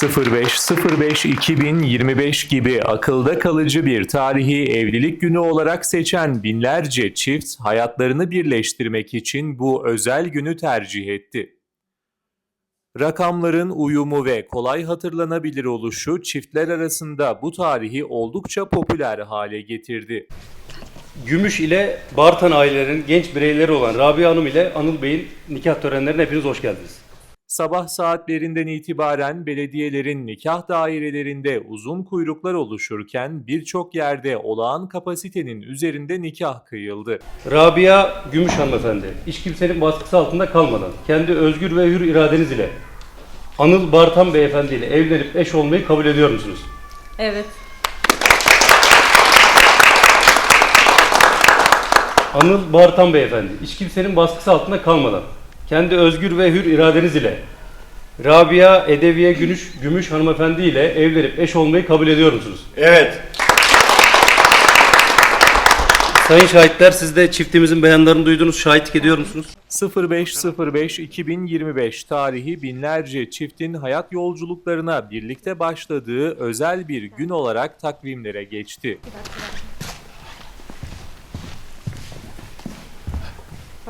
05.05.2025 gibi akılda kalıcı bir tarihi evlilik günü olarak seçen binlerce çift hayatlarını birleştirmek için bu özel günü tercih etti. Rakamların uyumu ve kolay hatırlanabilir oluşu çiftler arasında bu tarihi oldukça popüler hale getirdi. Gümüş ile Bartan ailelerinin genç bireyleri olan Rabia Hanım ile Anıl Bey'in nikah törenlerine hepiniz hoş geldiniz. Sabah saatlerinden itibaren belediyelerin nikah dairelerinde uzun kuyruklar oluşurken birçok yerde olağan kapasitenin üzerinde nikah kıyıldı. Rabia Gümüş hanımefendi, hiç kimsenin baskısı altında kalmadan, kendi özgür ve hür iradeniz ile Anıl Bartan beyefendi ile evlenip eş olmayı kabul ediyor musunuz? Evet. Anıl Bartan beyefendi, hiç kimsenin baskısı altında kalmadan, kendi özgür ve hür iradeniz ile Rabia Edeviye Gümüş, Gümüş hanımefendi ile evlenip eş olmayı kabul ediyor musunuz? Evet. Sayın şahitler siz de çiftimizin beyanlarını duydunuz, şahitlik ediyor musunuz? 05.05.2025 tarihi binlerce çiftin hayat yolculuklarına birlikte başladığı özel bir gün olarak takvimlere geçti.